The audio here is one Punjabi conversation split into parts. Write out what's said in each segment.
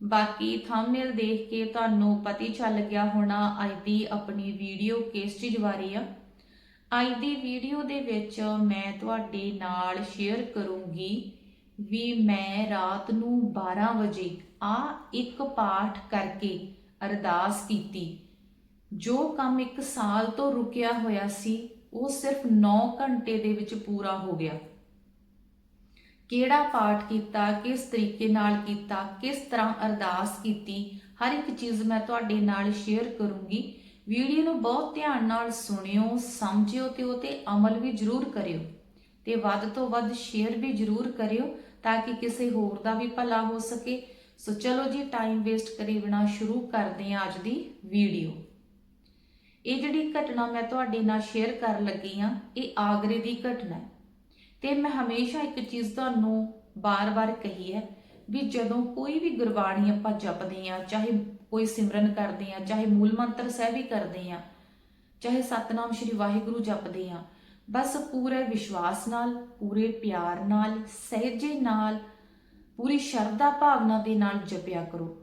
ਬਾਕੀ ਥੰਬਨੇਲ ਦੇਖ ਕੇ ਤੁਹਾਨੂੰ ਪਤਾ ਹੀ ਚੱਲ ਗਿਆ ਹੋਣਾ ਅੱਜ ਦੀ ਆਪਣੀ ਵੀਡੀਓ ਕਿਸ ਚੀਜ਼ ਬਾਰੇ ਆ। ਅੱਜ ਦੀ ਵੀਡੀਓ ਦੇ ਵਿੱਚ ਮੈਂ ਤੁਹਾਡੇ ਨਾਲ ਸ਼ੇਅਰ ਕਰੂੰਗੀ ਵੀ ਮੈਂ ਰਾਤ ਨੂੰ 12 ਵਜੇ ਆ ਇੱਕ ਪਾਠ ਕਰਕੇ ਅਰਦਾਸ ਕੀਤੀ। ਜੋ ਕੰਮ ਇੱਕ ਸਾਲ ਤੋਂ ਰੁਕਿਆ ਹੋਇਆ ਸੀ, ਉਹ ਸਿਰਫ 9 ਘੰਟੇ ਦੇ ਵਿੱਚ ਪੂਰਾ ਹੋ ਗਿਆ। ਕਿਹੜਾ ਪਾਠ ਕੀਤਾ, ਕਿਸ ਤਰੀਕੇ ਨਾਲ ਕੀਤਾ, ਕਿਸ ਤਰ੍ਹਾਂ ਅਰਦਾਸ ਕੀਤੀ, ਹਰ ਇੱਕ ਚੀਜ਼ ਮੈਂ ਤੁਹਾਡੇ ਨਾਲ ਸ਼ੇਅਰ ਕਰੂੰਗੀ। ਵੀਡੀਓ ਨੂੰ ਬਹੁਤ ਧਿਆਨ ਨਾਲ ਸੁਣਿਓ, ਸਮਝਿਓ ਤੇ ਉਹ ਤੇ ਅਮਲ ਵੀ ਜ਼ਰੂਰ ਕਰਿਓ ਤੇ ਵੱਧ ਤੋਂ ਵੱਧ ਸ਼ੇਅਰ ਵੀ ਜ਼ਰੂਰ ਕਰਿਓ ਤਾਂ ਕਿ ਕਿਸੇ ਹੋਰ ਦਾ ਵੀ ਭਲਾ ਹੋ ਸਕੇ। ਸੋ ਚਲੋ ਜੀ ਟਾਈਮ ਵੇਸਟ ਕਰੀ ਬਿਨਾ ਸ਼ੁਰੂ ਕਰਦੇ ਹਾਂ ਅੱਜ ਦੀ ਵੀਡੀਓ। ਇਹ ਜਿਹੜੀ ਘਟਨਾ ਮੈਂ ਤੁਹਾਡੇ ਨਾਲ ਸ਼ੇਅਰ ਕਰਨ ਲੱਗੀ ਆ ਇਹ ਆਗਰੇ ਦੀ ਘਟਨਾ ਹੈ। ਤੇ ਮੈਂ ਹਮੇਸ਼ਾ ਇੱਕ ਚੀਜ਼ ਤੁਹਾਨੂੰ ਬਾਰ-ਬਾਰ ਕਹੀ ਹੈ ਵੀ ਜਦੋਂ ਕੋਈ ਵੀ ਗੁਰਬਾਣੀ ਆਪਾਂ ਜਪਦੇ ਆ ਚਾਹੇ ਕੋਈ ਸਿਮਰਨ ਕਰਦੇ ਆ ਚਾਹੇ ਮੂਲ ਮੰਤਰ ਸਾਹਿਬ ਹੀ ਕਰਦੇ ਆ ਚਾਹੇ ਸਤਨਾਮ ਸ਼੍ਰੀ ਵਾਹਿਗੁਰੂ ਜਪਦੇ ਆ ਬਸ ਪੂਰੇ ਵਿਸ਼ਵਾਸ ਨਾਲ, ਪੂਰੇ ਪਿਆਰ ਨਾਲ, ਸਹਿਜੇ ਨਾਲ, ਪੂਰੀ ਸ਼ਰਧਾ ਭਾਵਨਾ ਦੇ ਨਾਲ ਜਪਿਆ ਕਰੋ।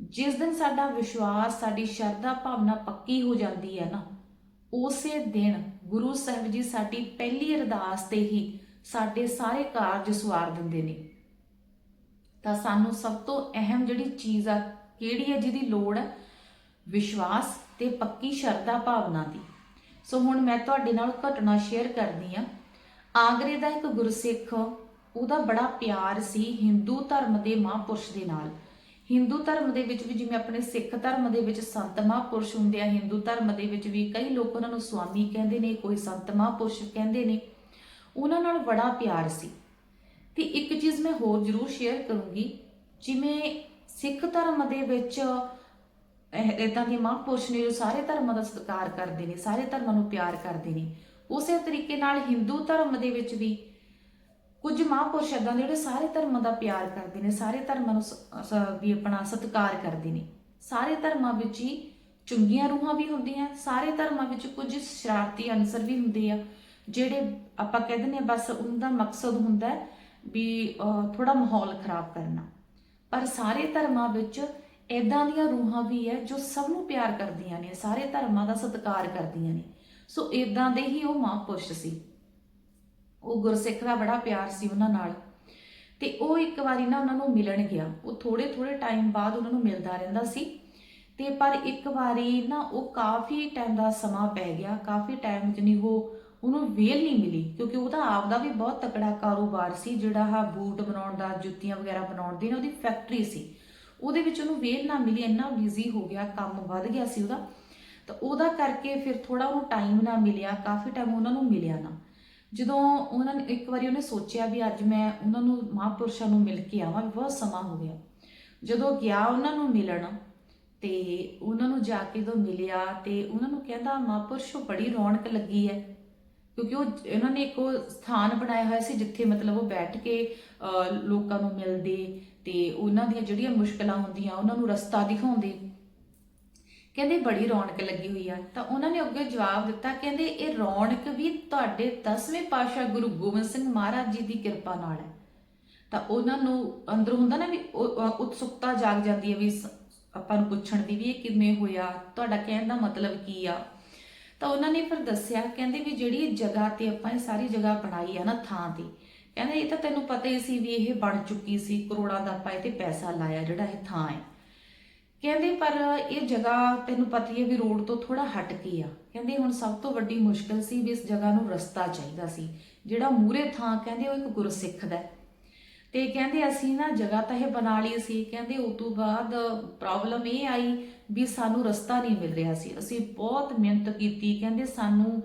ਜਿਸ ਦਿਨ ਸਾਡਾ ਵਿਸ਼ਵਾਸ, ਸਾਡੀ ਸ਼ਰਧਾ ਭਾਵਨਾ ਪੱਕੀ ਹੋ ਜਾਂਦੀ ਹੈ ਨਾ, ਉਸੇ ਦਿਨ ਗੁਰੂ ਸਾਹਿਬ ਜੀ ਸਾਡੀ ਪਹਿਲੀ ਅਰਦਾਸ ਤੇ ਹੀ ਸਾਡੇ ਸਾਰੇ ਕਾਰਜ ਸਵਾਰ ਦਿੰਦੇ ਨੇ। ਤਾਂ ਸਾਨੂੰ ਸਭ ਤੋਂ ਅਹਿਮ ਜਿਹੜੀ ਚੀਜ਼ ਆ, ਕਿਹੜੀ ਹੈ ਜਿਹਦੀ ਲੋੜ ਹੈ ਵਿਸ਼ਵਾਸ ਤੇ ਪੱਕੀ ਸ਼ਰਧਾ ਭਾਵਨਾ ਦੀ। ਸੋ ਹੁਣ ਮੈਂ ਤੁਹਾਡੇ ਨਾਲ ਘਟਨਾ ਸ਼ੇਅਰ ਕਰਦੀ ਆ। ਆਗਰੇ ਦਾ ਇੱਕ ਗੁਰਸਿੱਖ, ਉਹਦਾ ਬੜਾ ਪਿਆਰ ਸੀ ਹਿੰਦੂ ਧਰਮ ਦੇ ਮਹਾਂਪੁਰਸ਼ ਦੇ ਨਾਲ। ਹਿੰਦੂ ਧਰਮ ਦੇ ਵਿੱਚ ਵੀ ਜਿਵੇਂ ਆਪਣੇ ਸਿੱਖ ਧਰਮ ਦੇ ਵਿੱਚ ਸੰਤ ਮਹਾਂਪੁਰਸ਼ ਹੁੰਦੇ ਆ, ਹਿੰਦੂ ਧਰਮ ਦੇ ਵਿੱਚ ਵੀ ਕਈ ਲੋਕ ਉਹਨਾਂ ਨੂੰ ਸਵਾਮੀ ਕਹਿੰਦੇ ਨੇ, ਕੋਈ ਸੰਤ ਮਹਾਂਪੁਰਸ਼ ਕਹਿੰਦੇ ਨੇ। ਉਹਨਾਂ ਨਾਲ ਬੜਾ ਪਿਆਰ ਸੀ। ਤੇ ਇੱਕ ਚੀਜ਼ ਮੈਂ ਹੋਰ ਜ਼ਰੂਰ ਸ਼ੇਅਰ ਕਰੂੰਗੀ, ਜਿਵੇਂ ਸਿੱਖ ਧਰਮ ਦੇ ਵਿੱਚ ਇਦਾਂ ਦੇ ਮਹਾਂਪੁਰਸ਼ ਨੇ ਜੋ ਸਾਰੇ ਧਰਮਾਂ ਦਾ ਸਤਿਕਾਰ ਕਰਦੇ ਨੇ, ਸਾਰੇ ਧਰਮਾਂ ਨੂੰ ਪਿਆਰ ਕਰਦੇ ਨੇ, ਉਸੇ ਤਰੀਕੇ ਨਾਲ ਹਿੰਦੂ ਧਰਮ ਦੇ ਵਿੱਚ ਵੀ ਕੁਝ ਮਹਾਂਪੁਰਸ਼ ਇਦਾਂ ਦੇ ਜਿਹੜੇ ਸਾਰੇ ਧਰਮਾਂ ਦਾ ਪਿਆਰ ਕਰਦੇ ਨੇ, ਸਾਰੇ ਧਰਮਾਂ ਨੂੰ ਸ- ਵੀ ਆਪਣਾ ਸਤਿਕਾਰ ਕਰਦੇ ਨੇ। ਸਾਰੇ ਧਰਮਾਂ ਵਿੱਚ ਹੀ ਚੰਗੀਆਂ ਰੂਹਾਂ ਵੀ ਹੁੰਦੀਆਂ, ਸਾਰੇ ਧਰਮਾਂ ਵਿੱਚ ਕੁਝ ਸ਼ਰਾਰਤੀ ਅਨਸਰ ਵੀ ਹੁੰਦੇ ਆ। ਜਿਹੜੇ ਆਪਾਂ ਕਹਿੰਦੇ ਨੇ ਬਸ ਉਹਦਾ ਮਕਸਦ ਹੁੰਦਾ ਵੀ ਥੋੜਾ ਮਾਹੌਲ ਖਰਾਬ ਕਰਨਾ। ਪਰ ਸਾਰੇ ਧਰਮਾਂ ਵਿੱਚ ਇਦਾਂ ਦੀਆਂ ਰੂਹਾਂ ਵੀ ਹੈ ਜੋ ਸਭ ਨੂੰ ਪਿਆਰ ਕਰਦੀਆਂ ਨੇ, ਸਾਰੇ ਧਰਮਾਂ ਦਾ ਸਤਿਕਾਰ ਕਰਦੀਆਂ ਨੇ। ਸੋ ਇਦਾਂ ਦੇ ਹੀ ਉਹ ਮਹਾਂਪੁਰਸ਼ ਸੀ। ਉਹ ਗੁਰਸਿੱਖ ਦਾ ਬੜਾ ਪਿਆਰ ਸੀ ਉਹਨਾਂ ਨਾਲ। ਤੇ ਉਹ ਇੱਕ ਵਾਰੀ ਨਾ ਉਹਨਾਂ ਨੂੰ ਮਿਲਣ ਗਿਆ। ਉਹ ਥੋੜੇ ਥੋੜੇ ਟਾਈਮ ਬਾਅਦ ਉਹਨਾਂ ਨੂੰ ਮਿਲਦਾ ਰਹਿੰਦਾ ਸੀ। ਤੇ ਪਰ ਇੱਕ ਵਾਰੀ ਨਾ ਉਹ ਕਾਫੀ ਟਾਈਮ ਦਾ ਸਮਾਂ ਪੈ ਗਿਆ। ਕਾਫੀ ਟਾਈਮ ਜਨੀ ਉਹ ਉਹਨੂੰ ਵੇਲ ਨਹੀਂ ਮਿਲੀ, ਕਿਉਂਕਿ ਉਹਦਾ ਆਪ ਦਾ ਵੀ ਬਹੁਤ ਤਕੜਾ ਕਾਰੋਬਾਰ ਸੀ, ਜਿਹੜਾ ਆ ਬੂਟ ਬਣਾਉਣ ਦਾ, ਜੁੱਤੀਆਂ ਵਗੈਰਾ ਬਣਾਉਣ ਦੀ ਨਾ, ਉਹਦੀ ਫੈਕਟਰੀ ਸੀ। ਉਹਦੇ ਵਿੱਚ ਉਹਨੂੰ ਵੇਲ ਨਾ ਮਿਲੀ, ਇੰਨਾ ਬਿਜ਼ੀ ਹੋ ਗਿਆ, ਕੰਮ ਵੱਧ ਗਿਆ ਸੀ ਉਹਦਾ। ਤਾਂ ਉਹਦਾ ਕਰਕੇ ਫਿਰ ਥੋੜਾ ਉਹਨੂੰ ਟਾਈਮ ਨਾ ਮਿਲਿਆ, ਕਾਫੀ ਟਾਈਮ ਉਹਨਾਂ ਨੂੰ ਮਿਲਿਆ ਨਾ। ਜਦੋਂ ਉਹਨਾਂ ਨੇ ਇੱਕ ਵਾਰੀ ਉਹਨੇ ਸੋਚਿਆ ਵੀ ਅੱਜ ਮੈਂ ਉਹਨਾਂ ਨੂੰ, ਮਹਾਂਪੁਰਸ਼ਾਂ ਨੂੰ ਮਿਲ ਕੇ ਆਵਾਂ, ਵੀ ਬਹੁਤ ਸਮਾਂ ਹੋ ਗਿਆ। ਜਦੋਂ ਗਿਆ ਉਹਨਾਂ ਨੂੰ ਮਿਲਣ, ਤੇ ਉਹਨਾਂ ਨੂੰ ਜਾ ਕੇ ਜਦੋਂ ਮਿਲਿਆ, ਤੇ ਉਹਨਾਂ ਨੂੰ ਕਹਿੰਦਾ, ਮਹਾਂਪੁਰਸ਼ੋ ਬੜੀ ਰੌਣਕ ਲੱਗੀ ਹੈ। ਕਿਉਂਕਿ ਉਹ ਇਹਨਾਂ ਨੇ ਇੱਕ ਉਹ ਸਥਾਨ ਬਣਾਇਆ ਹੋਇਆ ਸੀ ਜਿੱਥੇ ਮਤਲਬ ਉਹ ਬੈਠ ਕੇ ਅਹ, ਲੋਕਾਂ ਨੂੰ ਮਿਲਦੇ ਤੇ ਉਹਨਾਂ ਦੀਆਂ ਜਿਹੜੀਆਂ ਮੁਸ਼ਕਲਾਂ ਹੁੰਦੀਆਂ ਉਹਨਾਂ ਨੂੰ ਰਸਤਾ ਦਿਖਾਉਂਦੇ। ਕਹਿੰਦੇ ਬੜੀ ਰੌਣਕ ਲੱਗੀ ਹੋਈ ਆ। ਤਾਂ ਉਹਨਾਂ ਨੇ ਅੱਗੇ ਜਵਾਬ ਦਿੱਤਾ ਕਹਿੰਦੇ ਇਹ ਰੌਣਕ ਵੀ ਤੁਹਾਡੇ 10ਵੇਂ ਪਾਤਸ਼ਾਹ ਗੁਰੂ ਗੋਬਿੰਦ ਸਿੰਘ ਮਹਾਰਾਜ ਜੀ ਦੀ ਕਿਰਪਾ ਨਾਲ ਹੈ। ਤਾਂ ਉਹਨਾਂ ਨੂੰ ਅੰਦਰ ਹੁੰਦਾ ਨਾ ਵੀ ਉਤਸੁਕਤਾ ਜਾਗ ਜਾਂਦੀ ਹੈ ਵੀ ਆਪਾਂ ਨੂੰ ਪੁੱਛਣ ਦੀ ਵੀ ਇਹ ਕਿਵੇਂ ਹੋਇਆ ਤੁਹਾਡਾ ਕਹਿਣ ਦਾ ਮਤਲਬ ਕੀ ਆ। ਤਾਂ ਉਹਨਾਂ ਨੇ ਫਿਰ ਦੱਸਿਆ, ਕਹਿੰਦੇ ਵੀ ਜਿਹੜੀ ਇਹ ਜਗ੍ਹਾ ਤੇ ਆਪਾਂ ਇਹ ਸਾਰੀ ਜਗ੍ਹਾ ਬਣਾਈ ਆ ਨਾ ਥਾਂ ਤੇ, ਕਹਿੰਦੇ ਇਹ ਤਾਂ ਤੈਨੂੰ ਪਤਾ ਹੀ ਸੀ ਵੀ ਇਹ ਬਣ ਚੁੱਕੀ ਸੀ, ਕਰੋੜਾਂ ਦਾ ਆਪਾਂ ਇਹ ਤੇ ਪੈਸਾ ਲਾਇਆ ਜਿਹੜਾ ਇਹ ਥਾਂ ਹੈ। ਕਹਿੰਦੇ ਪਰ ਇਹ ਜਗ੍ਹਾ ਤੈਨੂੰ ਪਤਾ ਹੀ ਹੈ ਵੀ ਰੋਡ ਤੋਂ ਥੋੜਾ ਹਟ ਕੇ ਆ। ਕਹਿੰਦੇ ਹੁਣ ਸਭ ਤੋਂ ਵੱਡੀ ਮੁਸ਼ਕਲ ਸੀ ਵੀ ਇਸ ਜਗ੍ਹਾ ਨੂੰ ਰਸਤਾ ਚਾਹੀਦਾ ਸੀ। ਜਿਹੜਾ ਮੂਰੇ ਥਾਂ, ਕਹਿੰਦੇ ਉਹ ਇੱਕ ਗੁਰਸਿੱਖ ਦਾ ਹੈ। ਤੇ ਕਹਿੰਦੇ ਅਸੀਂ ਨਾ ਜਗ੍ਹਾ ਤਾਂ ਇਹ ਬਣਾ ਲਈ ਸੀ, ਕਹਿੰਦੇ ਉਸ ਤੋਂ ਬਾਅਦ ਪ੍ਰੋਬਲਮ ਇਹ ਆਈ ਵੀ ਸਾਨੂੰ ਰਸਤਾ ਨਹੀਂ ਮਿਲ ਰਿਹਾ ਸੀ। ਅਸੀਂ ਬਹੁਤ ਮਿਹਨਤ ਕੀਤੀ, ਕਹਿੰਦੇ ਸਾਨੂੰ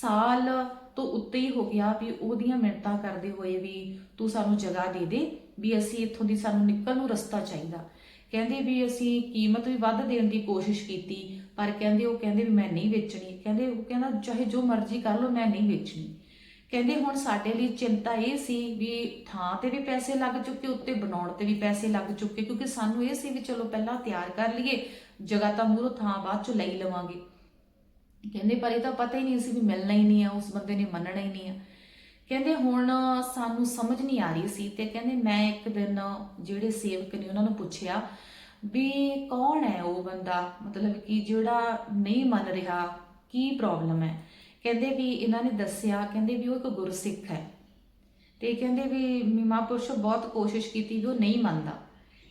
ਸਾਲ ਤੋਂ ਉੱਤੇ ਹੀ ਹੋ ਗਿਆ ਵੀ ਉਹਦੀਆਂ ਮਿਹਨਤਾਂ ਕਰਦੇ ਹੋਏ ਵੀ ਤੂੰ ਸਾਨੂੰ ਜਗ੍ਹਾ ਦੇ ਦੇ, ਵੀ ਅਸੀਂ ਇੱਥੋਂ ਦੀ ਸਾਨੂੰ ਨਿਕਲਣ ਨੂੰ ਰਸਤਾ ਚਾਹੀਦਾ। ਕਹਿੰਦੇ ਵੀ ਅਸੀਂ ਕੀਮਤ ਵੀ ਵੱਧ ਦੇਣ ਦੀ ਕੋਸ਼ਿਸ਼ ਕੀਤੀ, ਪਰ ਕਹਿੰਦੇ ਉਹ ਕਹਿੰਦੇ ਵੀ ਮੈਂ ਨਹੀਂ ਵੇਚਣੀ। ਕਹਿੰਦੇ ਉਹ ਕਹਿੰਦਾ ਚਾਹੇ ਜੋ ਮਰਜ਼ੀ ਕਰ ਲਓ, ਮੈਂ ਨਹੀਂ ਵੇਚਣੀ। ਕਹਿੰਦੇ ਹੁਣ ਸਾਡੇ ਲਈ ਚਿੰਤਾ ਇਹ ਸੀ ਵੀ ਥਾਂ ਤੇ ਵੀ ਪੈਸੇ ਲੱਗ ਚੁੱਕੇ, ਉੱਤੇ ਬਣਾਉਣ ਤੇ ਵੀ ਪੈਸੇ ਲੱਗ ਚੁੱਕੇ, ਕਿਉਂਕਿ ਸਾਨੂੰ ਇਹ ਸੀ ਵੀ ਚਲੋ ਪਹਿਲਾਂ ਤਿਆਰ ਕਰ ਲਈਏ, ਜਗ੍ਹਾ ਤਾਂ ਮੂਰੋ ਥਾਂ ਬਾਅਦ ਚ ਲਈ ਲਵਾਂਗੇ। ਕਹਿੰਦੇ ਪਰ ਇਹ ਤਾਂ ਪਤਾ ਹੀ ਨਹੀਂ ਸੀ ਵੀ ਮਿਲਣਾ ਹੀ ਨਹੀਂ ਆ, ਉਸ ਬੰਦੇ ਨੇ ਮੰਨਣਾ ਹੀ ਨਹੀਂ ਆ। ਕਹਿੰਦੇ ਹੁਣ ਸਾਨੂੰ ਸਮਝ ਨਹੀਂ ਆ ਰਹੀ ਸੀ ਤੇ ਕਹਿੰਦੇ ਮੈਂ ਇੱਕ ਦਿਨ ਜਿਹੜੇ ਸੇਵਕ ਨੇ ਉਹਨਾਂ ਨੂੰ ਪੁੱਛਿਆ ਵੀ ਕੌਣ ਹੈ ਉਹ ਬੰਦਾ? ਮਤਲਬ ਕਿ ਜਿਹੜਾ ਨਹੀਂ ਮੰਨ ਰਿਹਾ, ਕੀ ਪ੍ਰੋਬਲਮ ਹੈ? ਕਹਿੰਦੇ ਵੀ ਇਹਨਾਂ ਨੇ ਦੱਸਿਆ, ਕਹਿੰਦੇ ਵੀ ਉਹ ਇੱਕ ਗੁਰਸਿੱਖ ਹੈ। ਤੇ ਕਹਿੰਦੇ ਵੀ ਮਹਾਂਪੁਰਸ਼ ਬਹੁਤ ਕੋਸ਼ਿਸ਼ ਕੀਤੀ ਵੀ ਉਹ ਨਹੀਂ ਮੰਨਦਾ।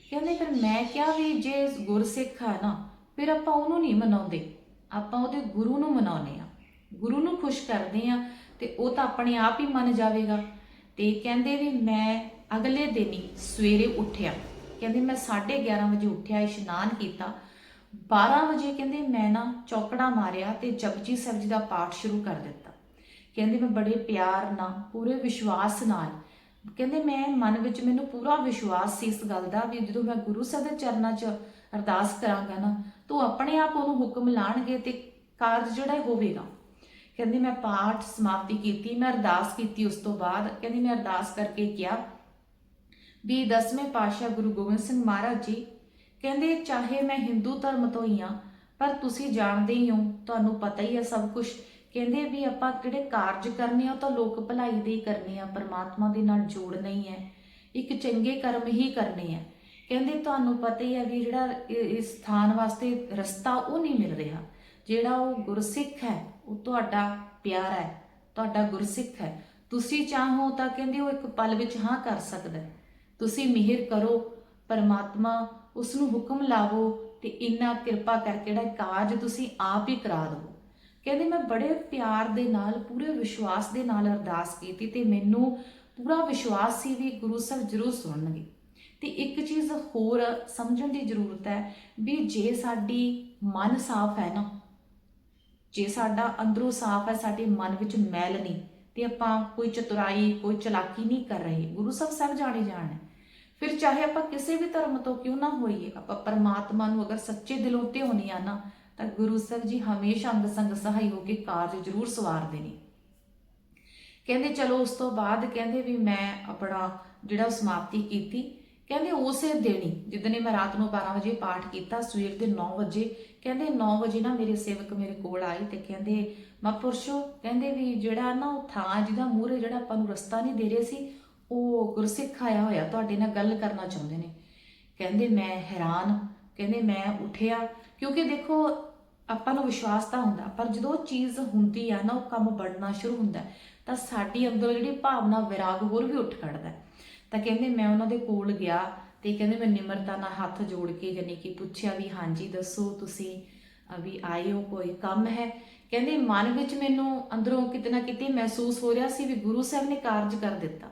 ਕਹਿੰਦੇ ਫਿਰ ਮੈਂ ਕਿਹਾ ਵੀ ਜੇ ਗੁਰਸਿੱਖ ਆ ਨਾ, ਫਿਰ ਆਪਾਂ ਉਹਨੂੰ ਨਹੀਂ ਮਨਾਉਂਦੇ। ਆਪਾਂ ਉਹਦੇ ਗੁਰੂ ਨੂੰ ਮਨਾਉਂਦੇ ਆ ਗੁਰੂ ਨੂੰ ਖੁਸ਼ ਕਰਦੇ ਆ ਤੇ ਉਹ ਤਾਂ ਆਪਣੇ ਆਪ ਹੀ ਮੰਨ ਜਾਵੇਗਾ। ਤੇ ਕਹਿੰਦੇ ਵੀ ਮੈਂ ਅਗਲੇ ਦਿਨ ਹੀ ਸਵੇਰੇ ਉੱਠਿਆ। ਕਹਿੰਦੇ ਮੈਂ 11:30 ਵਜੇ ਉੱਠਿਆ, ਇਸ਼ਨਾਨ ਕੀਤਾ। 12 ਵਜੇ ਕਹਿੰਦੇ ਮੈਂ ਨਾ ਚੌਕੜਾ ਮਾਰਿਆ ਤੇ ਜਪਜੀ ਸਾਹਿਬ ਜੀ ਦਾ ਪਾਠ ਸ਼ੁਰੂ ਕਰ ਦਿੱਤਾ। ਕਹਿੰਦੇ ਮੈਂ ਬੜੇ ਪਿਆਰ ਨਾਲ, ਪੂਰੇ ਵਿਸ਼ਵਾਸ ਨਾਲ, ਕਹਿੰਦੇ ਮੈਂ ਮਨ ਵਿੱਚ ਮੈਨੂੰ ਪੂਰਾ ਵਿਸ਼ਵਾਸ ਸੀ ਇਸ ਗੱਲ ਦਾ ਵੀ ਜਦੋਂ ਮੈਂ ਗੁਰੂ ਸਾਹਿਬ ਦੇ ਚਰਨਾਂ 'ਚ ਅਰਦਾਸ ਕਰਾਂਗਾ ਨਾ, ਤੂੰ ਆਪਣੇ ਆਪ ਉਹਨੂੰ ਹੁਕਮ ਲਾਣਗੇ ਤੇ ਕਾਰਜ ਜਿਹੜਾ ਹੋਵੇਗਾ। ਕਹਿੰਦੀ ਮੈਂ ਪਾਠ ਸਮਾਪਤੀ ਕੀਤੀ, ਮੈਂ ਅਰਦਾਸ ਕੀਤੀ ਉਸ ਤੋਂ ਬਾਅਦ, ਕਹਿੰਦੀ ਮੈਂ ਅਰਦਾਸ ਕਰਕੇ ਕਿਹਾ ਵੀ ਦਸਵੇਂ ਪਾਤਸ਼ਾਹ ਗੁਰੂ ਗੋਬਿੰਦ ਸਿੰਘ ਮਹਾਰਾਜ ਜੀ ਕਹਿੰਦੇ, ਚਾਹੇ ਮੈਂ ਹਿੰਦੂ ਧਰਮ ਤੋਂ ਹੀ ਆ, ਪਰ ਤੁਸੀਂ ਜਾਣਦੇ ਹੀ ਹੋ, ਤੁਹਾਨੂੰ ਪਤਾ ਹੀ ਹੈ ਸਭ ਕੁਝ ਕਹਿੰਦੇ ਵੀ ਆਪਾਂ ਕਿਹੜੇ ਕਾਰਜ ਕਰਨੇ ਆ ਤਾਂ ਲੋਕ ਭਲਾਈ ਦੇ ਹੀ ਕਰਨੇ ਆ, ਪਰਮਾਤਮਾ ਦੇ ਨਾਲ ਜੋੜਨਾ ਹੀ ਹੈ। ਇੱਕ ਚੰਗੇ ਕਰਮ ਹੀ ਕਰਨੇ ਆ। ਕਹਿੰਦੇ, ਤੁਹਾਨੂੰ ਪਤਾ ਹੀ ਹੈ ਵੀ ਜਿਹੜਾ ਇਸ ਸਥਾਨ ਵਾਸਤੇ ਰਸਤਾ ਉਹ ਨਹੀਂ ਮਿਲ ਰਿਹਾ। ਜਿਹੜਾ ਉਹ ਗੁਰਸਿੱਖ ਹੈ, ਉਹ ਤੁਹਾਡਾ ਪਿਆਰਾ ਹੈ, ਤੁਹਾਡਾ ਗੁਰਸਿੱਖ ਹੈ। ਤੁਸੀਂ ਚਾਹੋ ਤਾਂ ਕਹਿੰਦੇ ਉਹ ਇੱਕ ਪਲ ਵਿੱਚ ਹਾਂ ਕਰ ਸਕਦਾ ਤੁਸੀਂ ਮਿਹਰ ਕਰੋ, ਪਰਮਾਤਮਾ ਉਸ ਨੂੰ ਹੁਕਮ ਲਾਵੋ ਤੇ ਇੰਨਾ ਕਿਰਪਾ ਕਰਕੇ ਜਿਹੜਾ ਕਾਰਜ ਤੁਸੀਂ ਆਪ ਹੀ ਕਰਾ ਦਿਓ। ਕਹਿੰਦੇ, ਮੈਂ ਬੜੇ ਪਿਆਰ ਦੇ ਨਾਲ, ਪੂਰੇ ਵਿਸ਼ਵਾਸ ਦੇ ਨਾਲ ਅਰਦਾਸ ਕੀਤੀ ਤੇ ਮੈਨੂੰ ਪੂਰਾ ਵਿਸ਼ਵਾਸ ਸੀ ਵੀ ਗੁਰੂ ਸਾਹਿਬ ਜ਼ਰੂਰ ਸੁਣਨਗੇ। ਤੇ ਇੱਕ ਚੀਜ਼ ਹੋਰ ਸਮਝਣ ਦੀ ਜ਼ਰੂਰਤ ਹੈ ਵੀ ਜੇ ਸਾਡੀ ਮਨ ਸਾਫ਼ ਹੈ ਨਾ, ਜੇ ਸਾਡਾ ਅੰਦਰੋਂ ਸਾਫ਼ ਹੈ, ਸਾਡੇ ਮਨ ਵਿੱਚ ਮੈਲ ਨਹੀਂ, ਤੇ ਆਪਾਂ ਕੋਈ ਚਤੁਰਾਈ, ਕੋਈ ਚਲਾਕੀ ਨਹੀਂ ਕਰ ਰਹੇ। ਗੁਰੂ ਸਾਹਿਬ ਸਭ ਜਾਣੇ ਜਾਣ ਹੈ। ਫਿਰ ਚਾਹੇ ਆਪਾਂ ਕਿਸੇ ਵੀ ਧਰਮ ਤੋਂ ਕਿਉਂ ਨਾ ਹੋਈਏ, ਆਪਾਂ ਪਰਮਾਤਮਾ ਨੂੰ ਅਗਰ ਸੱਚੇ ਦਿਲੋਂ ਤੇ ਆ ਨਾ, ਤਾਂ ਗੁਰੂ ਸਾਹਿਬ ਜੀ ਹਮੇਸ਼ਾ ਅੰਗ ਸੰਗ ਸਹਾਈ ਹੋ ਕੇ ਕਾਰਜ ਜ਼ਰੂਰ ਸਵਾਰਦੇ ਨੇ। ਕਹਿੰਦੇ ਚਲੋ ਉਸ ਤੋਂ ਬਾਅਦ ਕਹਿੰਦੇ ਵੀ ਮੈਂ ਆਪਣਾ ਜਿਹੜਾ ਸਮਾਪਤੀ ਕੀਤੀ, ਕਹਿੰਦੇ ਉਸੇ ਦਿਨ ਹੀ, ਜਿੱਦਣੇ ਮੈਂ ਰਾਤ ਨੂੰ 12 ਵਜੇ ਪਾਠ ਕੀਤਾ, ਸਵੇਰ ਦੇ 9 ਵਜੇ, ਕਹਿੰਦੇ 9 ਵਜੇ ਨਾ ਮੇਰੇ ਸੇਵਕ ਮੇਰੇ ਕੋਲ ਆਏ ਤੇ ਕਹਿੰਦੇ ਮਹਾਂਪੁਰਸ਼ੋ ਕਹਿੰਦੇ ਵੀ ਜਿਹੜਾ ਨਾ ਉਹ ਥਾਂ ਜਿਹਦਾ ਮੂਹਰੇ ਜਿਹੜਾ ਆਪਾਂ ਨੂੰ ਰਸਤਾ ਨਹੀਂ ਦੇ ਰਹੇ ਸੀ ਉਹ ਗੁਰਸਿੱਖ ਆਇਆ ਹੋਇਆ ਤੁਹਾਡੇ ਨਾਲ ਗੱਲ ਕਰਨਾ ਚਾਹੁੰਦੇ ਨੇ। ਕਹਿੰਦੇ ਮੈਂ ਹੈਰਾਨ ਕਹਿੰਦੇ ਮੈਂ ਉੱਠਿਆ। ਕਿਉਂਕਿ ਦੇਖੋ ਆਪਾਂ ਨੂੰ ਵਿਸ਼ਵਾਸ ਤਾਂ ਹੁੰਦਾ ਪਰ ਜਦੋਂ ਚੀਜ਼ ਹੁੰਦੀ ਆ ਨਾ ਉਹ ਕੰਮ ਬਣਨਾ ਸ਼ੁਰੂ ਹੁੰਦਾ ਤਾਂ ਸਾਡੀ ਅੰਦਰ ਜਿਹੜੀ ਭਾਵਨਾ ਵਿਰਾਗ ਹੋਰ ਵੀ ਉੱਠ ਖੜਦਾ ਤਾਂ ਕਹਿੰਦੇ ਮੈਂ ਉਹਨਾਂ ਦੇ ਕੋਲ ਗਿਆ ਤੇ ਕਹਿੰਦੇ ਮੈਂ ਨਿਮਰਤਾ ਨਾਲ ਹੱਥ ਜੋੜ ਕੇ ਯਾਨੀ ਕਿ ਪੁੱਛਿਆ ਵੀ ਹਾਂਜੀ ਦੱਸੋ ਤੁਸੀਂ ਅ, ਆਏ ਹੋ ਕੋਈ ਕੰਮ ਹੈ? ਕਹਿੰਦੇ ਮਨ ਵਿੱਚ ਮੈਨੂੰ ਅੰਦਰੋਂ ਕਿਤੇ ਨਾ ਕਿਤੇ ਮਹਿਸੂਸ ਹੋ ਰਿਹਾ ਸੀ ਵੀ ਗੁਰੂ ਸਾਹਿਬ ਨੇ ਕਾਰਜ ਕਰ ਦਿੱਤਾ।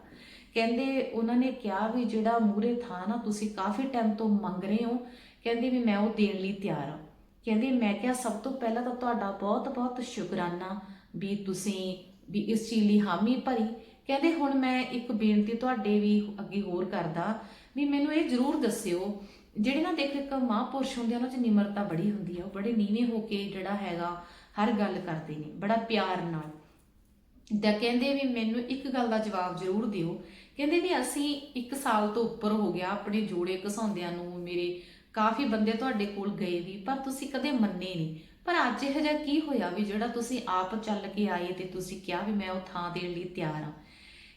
ਕਹਿੰਦੇ ਉਹਨਾਂ ਨੇ ਕਿਹਾ ਵੀ ਜਿਹੜਾ ਮੂਰੇ ਥਾਂ ਨਾ ਤੁਸੀਂ ਕਾਫੀ ਟਾਈਮ ਤੋਂ ਮੰਗ ਰਹੇ ਹੋ, ਕਹਿੰਦੇ ਵੀ ਮੈਂ ਉਹ ਦੇਣ ਲਈ ਤਿਆਰ ਹਾਂ। ਕਹਿੰਦੇ ਮੈਂ ਕਿਹਾ ਸਭ ਤੋਂ ਪਹਿਲਾਂ ਤਾਂ ਤੁਹਾਡਾ ਬਹੁਤ-ਬਹੁਤ ਸ਼ੁਕਰਾਨਾ ਵੀ ਤੁਸੀਂ ਵੀ ਇਸ ਚੀਜ਼ ਲਈ ਹਾਮੀ ਭਰੀ। ਕਹਿੰਦੇ ਹੁਣ ਮੈਂ ਇੱਕ ਬੇਨਤੀ ਤੁਹਾਡੇ ਵੀ ਅੱਗੇ ਹੋਰ ਕਰਦਾ ਵੀ ਮੈਨੂੰ ਇਹ ਜ਼ਰੂਰ ਦੱਸਿਓ, ਜਿਹੜੇ ਨਾ ਦੇਖ ਇੱਕ ਮਹਾਂਪੁਰਸ਼ ਹੁੰਦੇ ਆ, ਉਹਨਾਂ 'ਚ ਨਿਮਰਤਾ ਬੜੀ ਹੁੰਦੀ ਆ, ਉਹ ਬੜੇ ਨੀਵੇਂ ਹੋ ਕੇ ਜਿਹੜਾ ਹੈਗਾ ਹਰ ਗੱਲ ਕਰਦੇ ਨੇ, ਬੜਾ ਪਿਆਰ ਨਾਲ। ਤਾਂ ਕਹਿੰਦੇ ਵੀ ਮੈਨੂੰ ਇੱਕ ਗੱਲ ਦਾ ਜਵਾਬ ਜ਼ਰੂਰ ਦਿਓ ਕਹਿੰਦੇ ਵੀ ਅਸੀਂ 1 ਸਾਲ ਤੋਂ ਉੱਪਰ ਹੋ ਗਿਆ ਆਪਣੇ ਜੋੜੇ ਘਸਾਉਂਦਿਆਂ ਨੂੰ ਮੇਰੇ। ਕਾਫੀ ਬੰਦੇ ਤੁਹਾਡੇ ਕੋਲ ਗਏ ਵੀ ਪਰ ਤੁਸੀਂ ਕਦੇ ਮੰਨੇ ਨਹੀਂ। ਪਰ ਅੱਜ ਇਹ ਜਿਹਾ ਕੀ ਹੋਇਆ ਵੀ ਜਿਹੜਾ ਤੁਸੀਂ ਆਪ ਚੱਲ ਕੇ ਆਏ ਤੇ ਤੁਸੀਂ ਕਿਹਾ ਵੀ ਮੈਂ ਉਹ ਥਾਂ ਦੇਣ ਲਈ ਤਿਆਰ ਹਾਂ?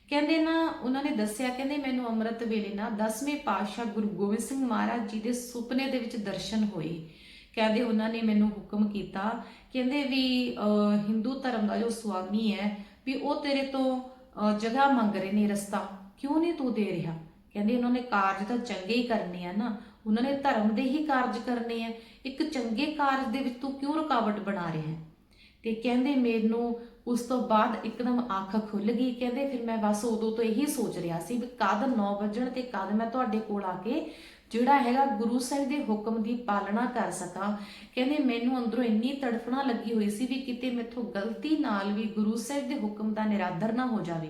ਕਹਿੰਦੇ ਨਾ ਉਹਨਾਂ ਨੇ ਦੱਸਿਆ ਕਹਿੰਦੇ ਮੈਨੂੰ ਅੰਮ੍ਰਿਤ ਵੇਲੇ ਨਾ 10ਵੇਂ ਪਾਤਸ਼ਾਹ ਗੁਰੂ ਗੋਬਿੰਦ ਸਿੰਘ ਮਹਾਰਾਜ ਜੀ ਦੇ ਸੁਪਨੇ ਦੇ ਵਿੱਚ ਦਰਸ਼ਨ ਹੋਏ। ਕਹਿੰਦੇ ਉਹਨਾਂ ਨੇ ਮੈਨੂੰ ਹੁਕਮ ਕੀਤਾ ਕਹਿੰਦੇ ਵੀ ਅਹ, ਹਿੰਦੂ ਧਰਮ ਦਾ ਜੋ ਸੁਆਮੀ ਹੈ ਵੀ ਉਹ ਤੇਰੇ ਤੋਂ ਜਗ੍ਹਾ ਮੰਗ ਰਹੇ ਨੇ ਰਸਤਾ। ਕਿਉਂ ਨਹੀਂ ਤੂੰ ਦੇ ਰਿਹਾ? ਕਹਿੰਦੇ ਉਹਨਾਂ ਨੇ ਕਾਰਜ ਤਾਂ ਚੰਗੇ ਹੀ ਕਰਨੇ ਆ ਨਾ। ਉਹਨਾਂ ਨੇ ਧਰਮ ਦੇ ਹੀ ਕਾਰਜ ਕਰਨੇ ਆ। ਇੱਕ ਚੰਗੇ ਕਾਰਜ ਦੇ ਵਿੱਚ ਤੂੰ ਕਿਉਂ ਰੁਕਾਵਟ ਬਣਾ ਰਿਹਾ ਹੈ? ਤੇ ਕਹਿੰਦੇ ਮੈਨੂੰ ਉਸ ਤੋਂ ਬਾਅਦ ਇੱਕਦਮ ਅੱਖ ਖੁੱਲ ਗਈ। ਕਹਿੰਦੇ ਫਿਰ ਮੈਂ ਬਸ ਉਦੋਂ ਤੋਂ ਇਹੀ ਸੋਚ ਰਿਹਾ ਸੀ ਵੀ ਕਦ 9 ਵਜਣ ਤੇ ਕਦ ਮੈਂ ਤੁਹਾਡੇ ਕੋਲ ਆ ਕੇ ਜਿਹੜਾ ਹੈਗਾ ਗੁਰੂ ਸਾਹਿਬ ਦੇ ਹੁਕਮ ਦੀ ਪਾਲਣਾ ਕਰ ਸਕਾਂ। ਕਹਿੰਦੇ ਮੈਨੂੰ ਅੰਦਰੋਂ ਇੰਨੀ ਤੜਫਣਾ ਲੱਗੀ ਹੋਈ ਸੀ ਵੀ ਕਿਤੇ ਮੈਥੋਂ ਗਲਤੀ ਨਾਲ ਵੀ ਗੁਰੂ ਸਾਹਿਬ ਦੇ ਹੁਕਮ ਦਾ ਨਿਰਾਦਰ ਨਾ ਹੋ ਜਾਵੇ।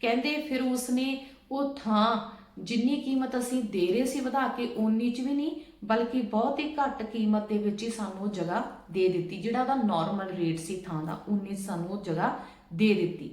ਕਹਿੰਦੇ ਫਿਰ ਉਸਨੇ ਉਹ ਥਾਂ ਜਿੰਨੀ ਕੀਮਤ ਅਸੀਂ ਦੇ ਰਹੇ ਸੀ ਵਧਾ ਕੇ ਓਨੀ ਚ ਵੀ ਨਹੀਂ, ਬਲਕਿ ਬਹੁਤ ਹੀ ਘੱਟ ਕੀਮਤ ਦੇ ਵਿੱਚ ਹੀ ਸਾਨੂੰ ਉਹ ਜਗ੍ਹਾ ਦੇ ਦਿੱਤੀ, ਜਿਹੜਾ ਉਹਦਾ ਨਾਰਮਲ ਰੇਟ ਸੀ ਥਾਂ ਦਾ ਉਨੀ ਸਾਨੂੰ ਉਹ ਜਗ੍ਹਾ ਦੇ ਦਿੱਤੀ।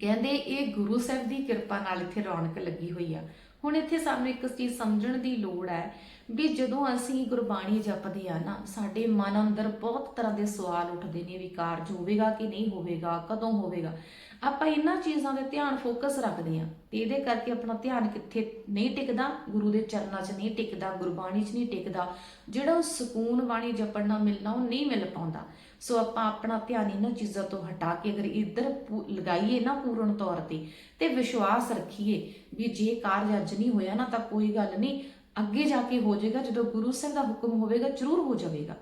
ਕਹਿੰਦੇ ਇਹ ਗੁਰੂ ਸਾਹਿਬ ਦੀ ਕਿਰਪਾ ਨਾਲ ਇੱਥੇ ਰੌਣਕ ਲੱਗੀ ਹੋਈ ਆ। ਹੁਣ ਇੱਥੇ ਸਾਨੂੰ ਇੱਕ ਚੀਜ਼ ਸਮਝਣ ਦੀ ਲੋੜ ਹੈ ਵੀ ਜਦੋਂ ਅਸੀਂ ਗੁਰਬਾਣੀ ਜਪਦੇ ਆ ਨਾ, ਸਾਡੇ ਮਨ ਅੰਦਰ ਬਹੁਤ ਤਰ੍ਹਾਂ ਦੇ ਸਵਾਲ ਉੱਠਦੇ ਨੇ ਵੀ ਕਾਰਜ ਹੋਵੇਗਾ ਕਿ ਨਹੀਂ ਹੋਵੇਗਾ, ਕਦੋਂ ਹੋਵੇਗਾ। ਆਪਾਂ ਇਹਨਾਂ ਚੀਜ਼ਾਂ ਦੇ ਧਿਆਨ ਫੋਕਸ ਰੱਖਦੇ ਆ ਤੇ ਇਹਦੇ ਕਰਕੇ ਆਪਣਾ ਧਿਆਨ ਕਿੱਥੇ ਨਹੀਂ ਟਿਕਦਾ, ਗੁਰੂ ਦੇ ਚਰਨਾਂ 'ਚ ਨਹੀਂ ਟਿਕਦਾ, ਗੁਰਬਾਣੀ 'ਚ ਨਹੀਂ ਟਿਕਦਾ, ਜਿਹੜਾ ਉਹ ਸਕੂਨ ਬਾਣੀ ਜਪਣ ਨਾਲ ਮਿਲਣਾ ਉਹ ਨਹੀਂ ਮਿਲ ਪਾਉਂਦਾ। ਸੋ ਆਪਾਂ ਆਪਣਾ ਧਿਆਨ ਇਹਨਾਂ ਚੀਜ਼ਾਂ ਤੋਂ ਹਟਾ ਕੇ ਅਗਰ ਇੱਧਰ ਲਗਾਈਏ ਨਾ ਪੂਰਨ ਤੌਰ ਤੇ ਤੇ ਵਿਸ਼ਵਾਸ ਰੱਖੀਏ ਵੀ ਜੇ ਕਾਰਜ ਅੱਜ ਨਹੀਂ ਹੋਇਆ ਨਾ ਤਾਂ ਕੋਈ ਗੱਲ ਨਹੀਂ, ਅੱਗੇ ਜਾ ਕੇ ਹੋ ਜਾਏਗਾ, ਜਦੋਂ ਗੁਰੂ ਸਾਹਿਬ ਦਾ ਹੁਕਮ ਹੋਵੇਗਾ, ਜ਼ਰੂਰ ਹੋ ਜਾਵੇਗਾ।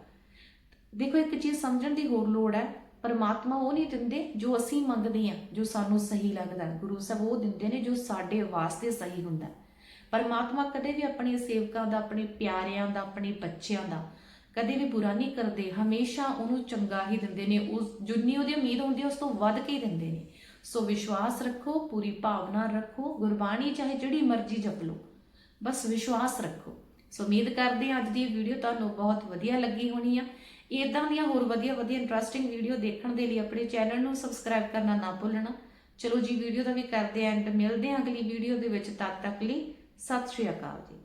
ਦੇਖੋ ਇੱਕ ਚੀਜ਼ ਸਮਝਣ ਦੀ ਹੋਰ ਲੋੜ ਹੈ ਪਰਮਾਤਮਾ ਉਹ ਨਹੀਂ ਦਿੰਦੇ ਜੋ ਅਸੀਂ ਮੰਗਦੇ ਹਾਂ, ਜੋ ਸਾਨੂੰ ਸਹੀ ਲੱਗਦਾ ਗੁਰੂ ਸਾਹਿਬ ਉਹ ਦਿੰਦੇ ਨੇ ਜੋ ਸਾਡੇ ਵਾਸਤੇ ਸਹੀ ਹੁੰਦਾ ਪਰਮਾਤਮਾ ਕਦੇ ਵੀ ਆਪਣੇ ਸੇਵਕਾਂ ਦਾ, ਆਪਣੇ ਪਿਆਰਿਆਂ ਦਾ, ਆਪਣੇ ਬੱਚਿਆਂ ਦਾ ਕਦੇ ਵੀ ਬੁਰਾ ਨਹੀਂ ਕਰਦੇ। ਹਮੇਸ਼ਾ ਉਹਨੂੰ ਚੰਗਾ ਹੀ ਦਿੰਦੇ ਨੇ। ਉਸ ਜਿੰਨੀ ਉਹਦੀ ਉਮੀਦ ਹੁੰਦੀ ਹੈ, ਉਸ ਤੋਂ ਵੱਧ ਕੇ ਹੀ ਦਿੰਦੇ ਨੇ। ਸੋ ਵਿਸ਼ਵਾਸ ਰੱਖੋ, ਪੂਰੀ ਭਾਵਨਾ ਰੱਖੋ। ਗੁਰਬਾਣੀ ਚਾਹੇ ਜਿਹੜੀ ਮਰਜ਼ੀ ਜਪ ਲਓ, ਬਸ ਵਿਸ਼ਵਾਸ ਰੱਖੋ। ਸੋ ਉਮੀਦ ਕਰਦੇ ਹਾਂ ਅੱਜ ਦੀ ਵੀਡੀਓ ਤੁਹਾਨੂੰ ਬਹੁਤ ਵਧੀਆ ਲੱਗੀ ਹੋਣੀ ਆ। ਇਦਾਂ ਦੀਆਂ ਹੋਰ ਵਧੀਆ ਵਧੀਆ ਇੰਟਰਸਟਿੰਗ ਵੀਡੀਓ ਦੇਖਣ ਦੇ ਲਈ ਆਪਣੇ ਚੈਨਲ ਨੂੰ ਸਬਸਕ੍ਰਾਈਬ ਕਰਨਾ ਨਾ ਭੁੱਲਣਾ। ਚਲੋ ਜੀ ਵੀਡੀਓ ਦਾ ਵੀ ਕਰਦੇ ਐਂਡ ਮਿਲਦੇ ਹਾਂ ਅਗਲੀ ਵੀਡੀਓ ਦੇ ਵਿੱਚ। ਤਦ ਤੱਕ ਲਈ ਸਤਿ ਸ਼੍ਰੀ ਅਕਾਲ ਜੀ।